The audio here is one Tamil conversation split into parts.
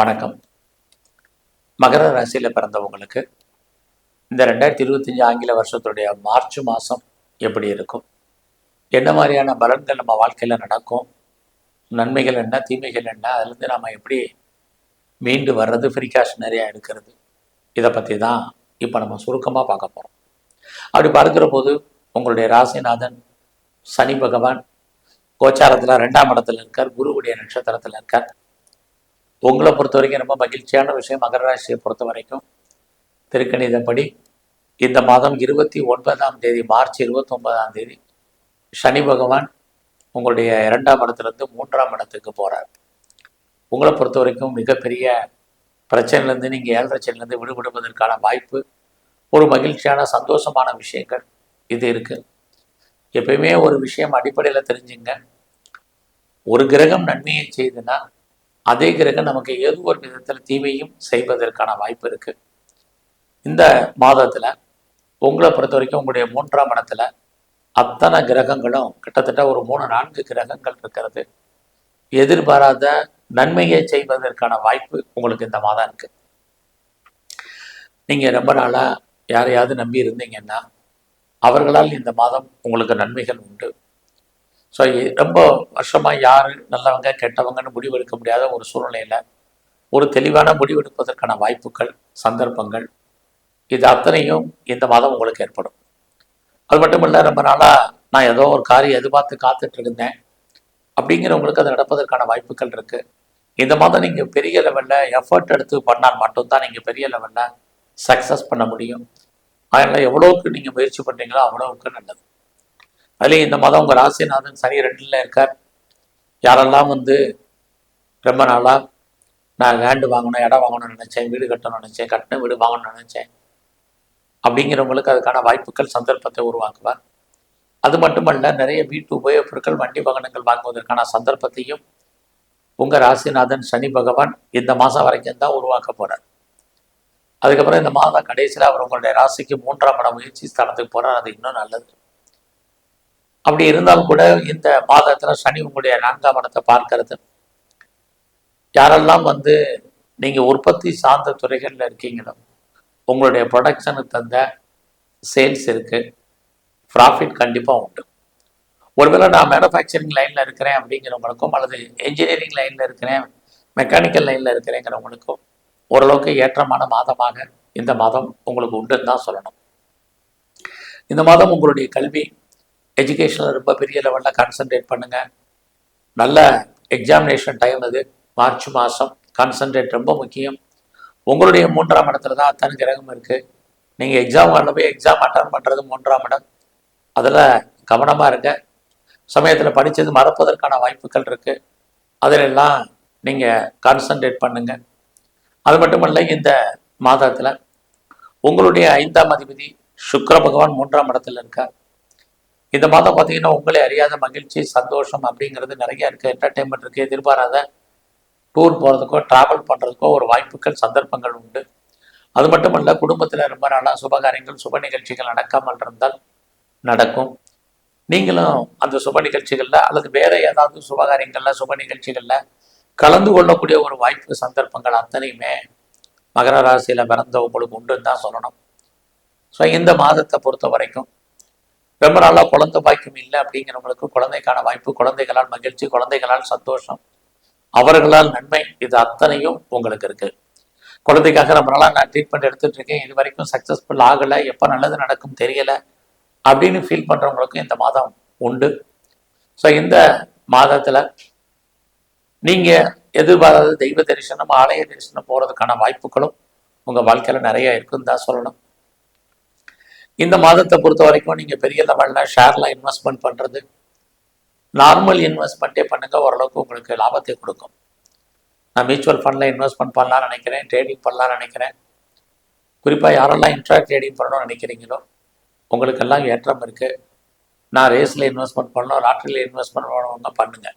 வணக்கம். மகர ராசியில் பிறந்தவங்களுக்கு இந்த ரெண்டாயிரத்தி இருபத்தஞ்சி ஆங்கில வருஷத்துடைய மார்ச் மாதம் எப்படி இருக்கும்? என்ன மாதிரியான பலன்கள் நம்ம வாழ்க்கையில் நடக்கும்? நன்மைகள் என்ன தீமைகள் என்ன? அதுலேருந்து நாம் எப்படி மீண்டு வர்றது ப்ரிகாஷனரியாக எடுக்கிறது? இதை பற்றி தான் இப்போ நம்ம சுருக்கமாக பார்க்க போகிறோம் அப்படி பார்க்குற போது உங்களுடைய ராசிநாதன் சனி பகவான் கோச்சாரத்தில் ரெண்டாம் இடத்துல இருக்கார் குருவுடைய நட்சத்திரத்தில் இருக்கார். உங்களை பொறுத்த வரைக்கும் ரொம்ப மகிழ்ச்சியான விஷயம் மகர ராசியை பொறுத்த வரைக்கும். திருக்கணிதப்படி இந்த மாதம் இருபத்தி ஒன்பதாம் தேதி மார்ச் இருபத்தி ஒன்பதாம் தேதி சனி பகவான் உங்களுடைய இரண்டாம் இடத்துலேருந்து மூன்றாம் இடத்துக்கு போகிறார் உங்களை பொறுத்த வரைக்கும் மிகப்பெரிய பிரச்சனையிலேருந்து நீங்கள் ஏழரைச்சனிலேருந்து விடுபடுவதற்கான வாய்ப்பு ஒரு மகிழ்ச்சியான சந்தோஷமான விஷயங்கள் இது இருக்குது எப்பயுமே ஒரு விஷயம் அடிப்படையில் தெரிஞ்சுங்க. ஒரு கிரகம் நன்மையை செய்துன்னா அதே கிரகம் நமக்கு ஏதோ ஒரு விதத்தில் தீமையும் செய்வதற்கான வாய்ப்பு இருக்கு. இந்த மாதத்துல உங்களை பொறுத்த வரைக்கும் உங்களுடைய மூன்றாம் இடத்துல அத்தனை கிரகங்களும் கிட்டத்தட்ட ஒரு மூணு நான்கு கிரகங்கள் இருக்கிறது. எதிர்பாராத நன்மையை செய்வதற்கான வாய்ப்பு உங்களுக்கு இந்த மாதம் இருக்கு. நீங்க ரொம்ப நாளா யாரையாவது நம்பி இருந்தீங்கன்னா அவர்களால் இந்த மாதம் உங்களுக்கு நன்மைகள் உண்டு. ஸோ ரொம்ப வருஷமாக யார் நல்லவங்க கெட்டவங்கன்னு முடிவெடுக்க முடியாத ஒரு சூழ்நிலையில் ஒரு தெளிவான முடிவெடுப்பதற்கான வாய்ப்புகள் சந்தர்ப்பங்கள் இது அத்தனையும் இந்த மாதம் உங்களுக்கு ஏற்படும். அது மட்டும் இல்லை ரொம்ப நாளாக நான் ஏதோ ஒரு காரியம் எதிர்பார்த்து காத்துட்டு இருந்தேன் அப்படிங்கிறவங்களுக்கு அது நடப்பதற்கான வாய்ப்புகள் இருக்குது இந்த மாதம் நீங்கள் பெரிய லெவலில் எஃபர்ட் எடுத்து பண்ணால் மட்டும்தான் நீங்கள் பெரிய லெவலில் சக்ஸஸ் பண்ண முடியும். அதனால் எவ்வளோவுக்கு நீங்கள் முயற்சி பண்ணுறீங்களோ அவ்வளோவுக்கு நல்லது. அதுலேயும் இந்த மாதம் உங்கள் ராசிநாதன் சனி ரெண்டில் இருக்கார். யாரெல்லாம் வந்து ரொம்ப நாளாக நான் லேண்டு வாங்கணும் இடம் வாங்கணும்னு நினச்சேன் வீடு கட்டணும்னு நினச்சேன் கட்டின வீடு வாங்கணும்னு நினச்சேன் அப்படிங்கிறவங்களுக்கு அதுக்கான வாய்ப்புகள் சந்தர்ப்பத்தை உருவாக்குவார். அது மட்டுமல்ல நிறைய வீட்டு உபயோகப் பொருட்கள் வண்டி வாகனங்கள் வாங்குவதற்கான சந்தர்ப்பத்தையும் உங்கள் ராசிநாதன் சனி பகவான் இந்த மாதம் வரைக்கும் தான் உருவாக்க போகிறார் அதுக்கப்புறம் இந்த மாதம் கடைசியில் அவர் உங்களுடைய ராசிக்கு மூன்றாம் இடம் முயற்சி ஸ்தானத்துக்கு போகிறார் அது இன்னும் நல்லது. அப்படி இருந்தாலும் கூட இந்த மாதத்தில் சனி உங்களுடைய நான்காம் இடத்தை பார்க்கறது. யாரெல்லாம் வந்து நீங்கள் உற்பத்தி சார்ந்த துறைகளில் இருக்கீங்களோ உங்களுடைய ப்ரொடக்ஷனுக்கு தந்த சேல்ஸ் இருக்கு ப்ராஃபிட் கண்டிப்பாக உண்டு. ஒருவேளை நான் மேனுஃபேக்சரிங் லைனில் இருக்கிறேன் அப்படிங்கிறவங்களுக்கும் அல்லது என்ஜினியரிங் லைனில் இருக்கிறேன் மெக்கானிக்கல் லைனில் இருக்கிறேங்கிறவங்களுக்கும் ஓரளவுக்கு ஏற்றமான மாதமாக இந்த மாதம் உங்களுக்கு உண்டுன்னு தான் சொல்லணும். இந்த மாதம் உங்களுடைய கல்வி எஜுகேஷனில் ரொம்ப பெரிய லெவலில் கான்சன்ட்ரேட் பண்ணுங்கள் நல்ல எக்ஸாமினேஷன் டைம் அது. மார்ச் மாதம் கான்சென்ட்ரேட் ரொம்ப முக்கியம். உங்களுடைய மூன்றாம் இடத்துல தான் அத்தனை கிரகம் இருக்குது நீங்கள் எக்ஸாம் வரல போய் எக்ஸாம் அட்டன் பண்ணுறது மூன்றாம் இடம். அதில் கவனமாக இருங்க. சமயத்தில் படித்தது மறப்பதற்கான வாய்ப்புகள் இருக்குது அதிலெல்லாம் நீங்கள் கான்சென்ட்ரேட் பண்ணுங்கள் அது மட்டுமல்ல இந்த மாதத்தில் உங்களுடைய ஐந்தாம் அதிபதி சுக்கர பகவான் மூன்றாம் இடத்துல இருக்கார். இந்த மாதம் பார்த்தீங்கன்னா உங்களே அறியாத மகிழ்ச்சி சந்தோஷம் அப்படிங்கிறது நிறைய இருக்குது என்டர்டெயின்மெண்ட் இருக்குது எதிர்பாராத டூர் போகிறதுக்கோ ட்ராவல் பண்ணுறதுக்கோ ஒரு வாய்ப்புகள் சந்தர்ப்பங்கள் உண்டு. அது மட்டுமல்ல குடும்பத்தில் ரொம்ப நாளாக சுபகாரியங்கள் சுப நிகழ்ச்சிகள் நடக்காமல் இருந்தால் நடக்கும். நீங்களும் அந்த சுப நிகழ்ச்சிகளில் அல்லது வேறு ஏதாவது சுபகாரியங்களில் சுப நிகழ்ச்சிகளில் கலந்து கொள்ளக்கூடிய ஒரு வாய்ப்பு சந்தர்ப்பங்கள் அத்தனையுமே மகர ராசியில் பிறந்த உங்களுக்கு உண்டுன்னு தான் சொல்லணும். ஸோ இந்த மாதத்தை பொறுத்த வரைக்கும் ரொம்ப நாளாக குழந்தை பாக்கியம் இல்லை அப்படிங்கிறவங்களுக்கு குழந்தைக்கான வாய்ப்பு குழந்தைகளால் மகிழ்ச்சி குழந்தைகளால் சந்தோஷம். அவர்களால் நன்மை இது அத்தனையும் உங்களுக்கு இருக்கு. குழந்தைக்காக ரொம்ப நாளாக நான் ட்ரீட்மெண்ட் எடுத்துட்டு இருக்கேன். இது வரைக்கும் சக்ஸஸ்ஃபுல் ஆகலை. எப்போ நல்லது நடக்கும் தெரியல அப்படின்னு ஃபீல் பண்ணுறவங்களுக்கும் இந்த மாதம் உண்டு. ஸோ இந்த மாதத்தில் நீங்கள் எதிர்பாராத தெய்வ தரிசனம் ஆலய தரிசனம் போகிறதுக்கான வாய்ப்புகளும் உங்கள் வாழ்க்கையில் நிறைய இருக்குன்னு தான் சொல்லணும். இந்த மாதத்தை பொறுத்த வரைக்கும் நீங்கள் பெரிய லெவலில் ஷேரில் இன்வெஸ்ட்மெண்ட் பண்ணுறது நார்மல் இன்வெஸ்ட்மெண்ட்டே பண்ணுங்கள் ஓரளவுக்கு உங்களுக்கு லாபத்தை கொடுக்கும். நான் மியூச்சுவல் ஃபண்டில் இன்வெஸ்ட்மெண்ட் பண்ணலாம்னு நினைக்கிறேன் ட்ரேடிங் பண்ணலாம்னு நினைக்கிறேன். குறிப்பாக யாரெல்லாம் இன்ட்ரா ட்ரேடிங் பண்ணணும்னு நினைக்கிறீங்களோ உங்களுக்கெல்லாம் ஏற்றம் இருக்குது நான் ரேஸில் இன்வெஸ்ட்மெண்ட் பண்ணணும் லாட்ரியில் இன்வெஸ்ட்மெண்ட் பண்ணவங்க பண்ணுங்கள்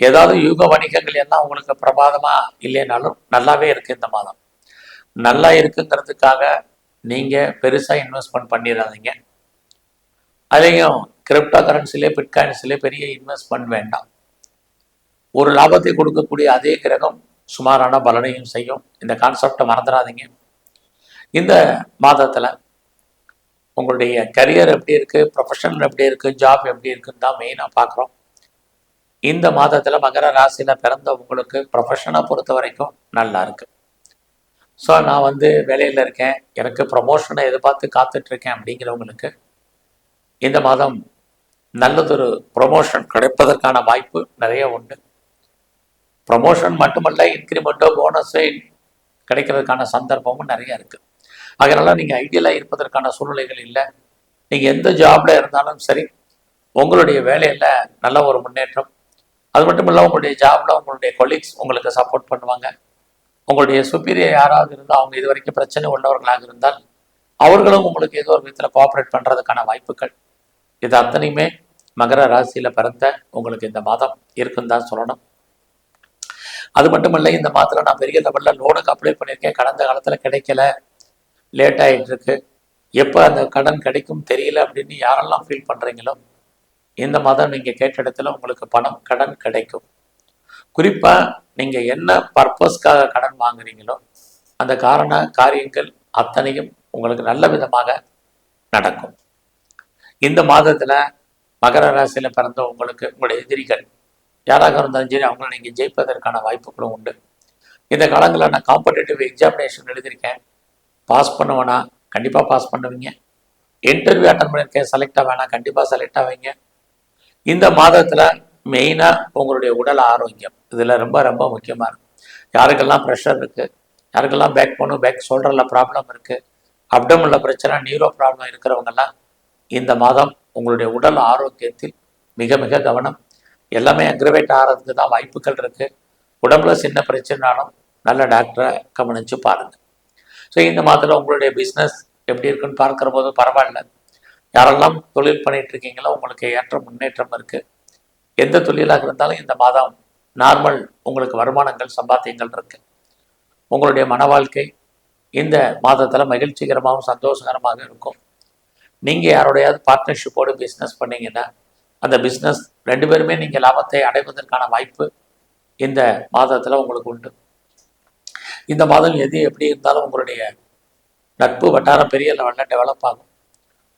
ஏதாவது யூக வணிகங்கள் எல்லாம் உங்களுக்கு பிரபாதமாக இல்லைனாலும் நல்லாவே இருக்குது இந்த மாதம். நல்லா இருக்குங்கிறதுக்காக நீங்கள் பெருசாக இன்வெஸ்ட்மெண்ட் பண்ணிடாதீங்க அதையும் கிரிப்டோ கரன்சிலே பிட்காயின்ஸிலே பெரிய இன்வெஸ்ட்மெண்ட் வேண்டாம். ஒரு லாபத்தை கொடுக்கக்கூடிய அதே கிரகம் சுமாரான பலனையும் செய்யும். இந்த கான்செப்டை மறந்துடாதீங்க இந்த மாதத்தில் உங்களுடைய கரியர் எப்படி இருக்குது ப்ரொஃபஷனல் எப்படி இருக்குது ஜாப் எப்படி இருக்குன்னு தான் மெயினாக பார்க்குறோம் இந்த மாதத்தில் மகர ராசியில் பிறந்த உங்களுக்கு ப்ரொஃபஷனை பொறுத்த வரைக்கும் நல்லா இருக்குது ஸோ நான் வந்து வேலையில் இருக்கேன். எனக்கு ப்ரமோஷனை எதிர்பார்த்து காத்துட்ருக்கேன் அப்படிங்கிறவங்களுக்கு இந்த மாதம் நல்லதொரு ப்ரொமோஷன் கிடைப்பதற்கான வாய்ப்பு நிறைய உண்டு. ப்ரொமோஷன் மட்டுமல்ல இன்க்ரிமெண்ட்டோ போனஸோ கிடைக்கிறதுக்கான சந்தர்ப்பமும் நிறைய இருக்குது அதனால் நீங்கள் ஐடியலாக இருப்பதற்கான சூழ்நிலைகள் இல்லை. நீங்கள் எந்த ஜாபில் இருந்தாலும் சரி உங்களுடைய வேலையில் நல்ல ஒரு முன்னேற்றம். அது மட்டும் இல்லை உங்களுடைய ஜாபில் உங்களுடைய கொலீக்ஸ் உங்களுக்கு சப்போர்ட் பண்ணுவாங்க. உங்களுடைய சுப்பீரியர் யாராவது இருந்தால் அவங்க இது வரைக்கும் பிரச்சனை உள்ளவர்களாக இருந்தால் அவர்களும் உங்களுக்கு ஏதோ ஒரு விதத்தில் கோஆப்ரேட் பண்ணுறதுக்கான வாய்ப்புகள். இது அத்தனையுமே மகர ராசியில் பிறந்த உங்களுக்கு இந்த மாதம் இருக்குன்னு தான் சொல்லணும். அது மட்டும் இல்லை இந்த மாதத்தில் நான் பெரிய லெவலில் லோனுக்கு அப்ளை பண்ணியிருக்கேன். கடந்த காலத்தில் கிடைக்கல. லேட் ஆகிட்டு இருக்கு எப்போ அந்த கடன் கிடைக்கும் தெரியல அப்படின்னு யாரெல்லாம் ஃபீல் பண்ணுறீங்களோ இந்த மாதம் நீங்கள் கேட்ட இடத்துல உங்களுக்கு பணம் கடன் கிடைக்கும். குறிப்பாக நீங்கள் என்ன பர்பஸ்க்காக கடன் வாங்குறீங்களோ அந்த காரண காரியங்கள் அத்தனையும் உங்களுக்கு நல்ல விதமாக நடக்கும். இந்த மாதத்தில் மகர ராசியில் பிறந்த உங்களுக்கு உங்களுடைய எதிரிகள் யாராக இருந்தாலும் சரி அவங்கள நீங்கள் ஜெயிப்பதற்கான வாய்ப்புகளும் உண்டு. இந்த காலங்களில் நான் காம்படேட்டிவ் எக்ஸாமினேஷன் எழுதியிருக்கேன். பாஸ் பண்ணுவேனா? கண்டிப்பாக பாஸ் பண்ணுவீங்க. இன்டர்வியூ அட்டன் பண்ணியிருக்கேன். செலக்ட் ஆவேனா கண்டிப்பாக செலக்ட் ஆவீங்க இந்த மாதத்தில் மெயினாக உங்களுடைய உடல் ஆரோக்கியம். இதில் ரொம்ப ரொம்ப முக்கியமாக இருக்கும். யாருக்கெல்லாம் ப்ரெஷர் இருக்குது யாருக்கெல்லாம் பேக் போனும் பேக் ஷோல்டரில் ப்ராப்ளம் இருக்குது அப்டமில் பிரச்சனை நியூரோ ப்ராப்ளம் இருக்கிறவங்கெல்லாம் இந்த மாதம் உங்களுடைய உடல் ஆரோக்கியத்தில் மிக மிக கவனம். எல்லாமே அக்ரவேட் ஆகிறதுக்கு தான் வாய்ப்புகள் இருக்குது உடம்புல சின்ன பிரச்சனைனாலும் நல்ல டாக்டரை கவனித்து பாருங்கள் ஸோ இந்த மாதத்தில் உங்களுடைய பிஸ்னஸ் எப்படி இருக்குன்னு பார்க்குற போது பரவாயில்ல. யாரெல்லாம் தொழில் பண்ணிகிட்ருக்கீங்களோ உங்களுக்கு ஏற்ற முன்னேற்றம் இருக்குது எந்த தொழிலாக இருந்தாலும் இந்த மாதம் நார்மல் உங்களுக்கு வருமானங்கள் சம்பாத்தியங்கள் இருக்கு. உங்களுடைய மன வாழ்க்கை இந்த மாதத்தில் மகிழ்ச்சிகரமாகவும் சந்தோஷகரமாக இருக்கும். நீங்கள் யாரோடையாவது பார்ட்னர்ஷிப்போடு பிஸ்னஸ் பண்ணீங்கன்னா அந்த பிஸ்னஸ் ரெண்டு பேருமே நீங்கள் லாபத்தை அடைவதற்கான வாய்ப்பு இந்த மாதத்தில் உங்களுக்கு உண்டு. இந்த மாதம் எது எப்படி இருந்தாலும் உங்களுடைய நட்பு வட்டாரம் பெரிய லெவலில் டெவலப் ஆகும்.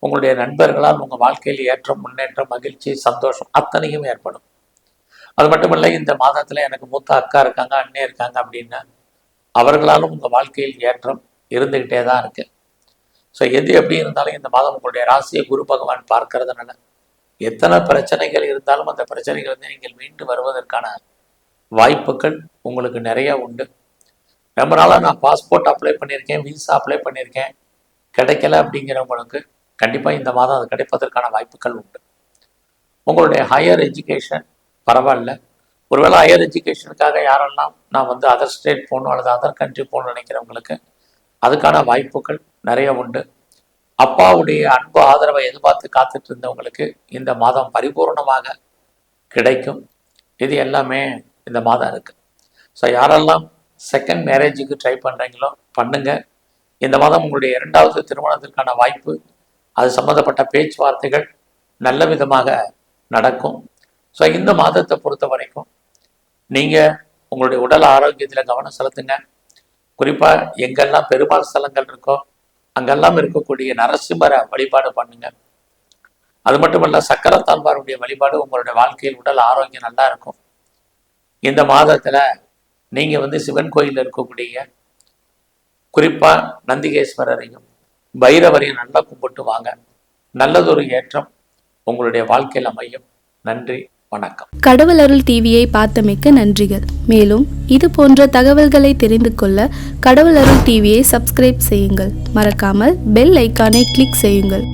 உங்களுடைய நண்பர்களால் உங்கள் வாழ்க்கையில் ஏற்றம் முன்னேற்றம் மகிழ்ச்சி சந்தோஷம் அத்தனையும் ஏற்படும். அது மட்டுமில்லை இந்த மாதத்தில் எனக்கு மூத்த அக்கா இருக்காங்க அண்ணே இருக்காங்க அப்படின்னா அவர்களாலும் உங்கள் வாழ்க்கையில் ஏற்றம் இருந்துக்கிட்டே தான் இருக்கு. ஸோ எது எப்படி இருந்தாலும் இந்த மாதம் உங்களுடைய ராசியை குரு பகவான் பார்க்கறதுனால எத்தனை பிரச்சனைகள் இருந்தாலும் அந்த பிரச்சனைகள் வந்து நீங்கள் மீண்டு வருவதற்கான வாய்ப்புகள் உங்களுக்கு நிறைய உண்டு. ரொம்ப நாளாக நான் பாஸ்போர்ட் அப்ளை பண்ணியிருக்கேன் விசா அப்ளை பண்ணியிருக்கேன். கிடைக்கல அப்படிங்கிறவங்களுக்கு கண்டிப்பாக இந்த மாதம் அது கிடைப்பதற்கான வாய்ப்புகள் உண்டு. உங்களுடைய ஹையர் எஜுகேஷன் பரவாயில்ல. ஒருவேளை ஹையர் எஜுகேஷனுக்காக யாரெல்லாம் நான் வந்து அதர் ஸ்டேட் போகணும் அல்லது அதர் கண்ட்ரி போகணும்னு நினைக்கிறவங்களுக்கு அதுக்கான வாய்ப்புகள் நிறைய உண்டு. அப்பாவுடைய அன்பு ஆதரவை எதிர்பார்த்து காத்துட்டு இருந்தவங்களுக்கு இந்த மாதம் பரிபூர்ணமாக கிடைக்கும். இது எல்லாமே இந்த மாதம் இருக்குது ஸோ யாரெல்லாம் செகண்ட் மேரேஜுக்கு ட்ரை பண்ணுறீங்களோ பண்ணுங்கள் இந்த மாதம் உங்களுடைய இரண்டாவது திருமணத்திற்கான வாய்ப்பு அது சம்மந்தப்பட்ட பேச்சுவார்த்தைகள் நல்ல விதமாக நடக்கும். ஸோ இந்த மாதத்தை பொறுத்த வரைக்கும் நீங்கள் உங்களுடைய உடல் ஆரோக்கியத்தில் கவனம் செலுத்துங்க. குறிப்பாக எங்கெல்லாம் பெருமாள் ஸ்தலங்கள் இருக்கோ அங்கெல்லாம் இருக்கக்கூடிய நரசிம்மரை வழிபாடு பண்ணுங்க. அது மட்டுமல்ல சக்கரத்தாழ்வாருடைய வழிபாடு உங்களுடைய வாழ்க்கையில் உடல் ஆரோக்கியம் நல்லா இருக்கும். இந்த மாதத்தில் நீங்கள் வந்து சிவன் கோயிலில் இருக்கக்கூடிய குறிப்பாக நந்திகேஸ்வரரையும் பைரவரையும் நல்லா கும்பிட்டு வாங்க நல்லதொரு ஏற்றம் உங்களுடைய வாழ்க்கையில் அமையும். நன்றி வணக்கம். கடவுள் அருள் டிவியை பார்த்தமைக்க நன்றிகள். மேலும் இது போன்ற தகவல்களை தெரிந்து கொள்ள கடவுள் அருள் டிவியை சப்ஸ்கிரைப் செய்யுங்கள். மறக்காமல் பெல் ஐக்கானை கிளிக் செய்யுங்கள்.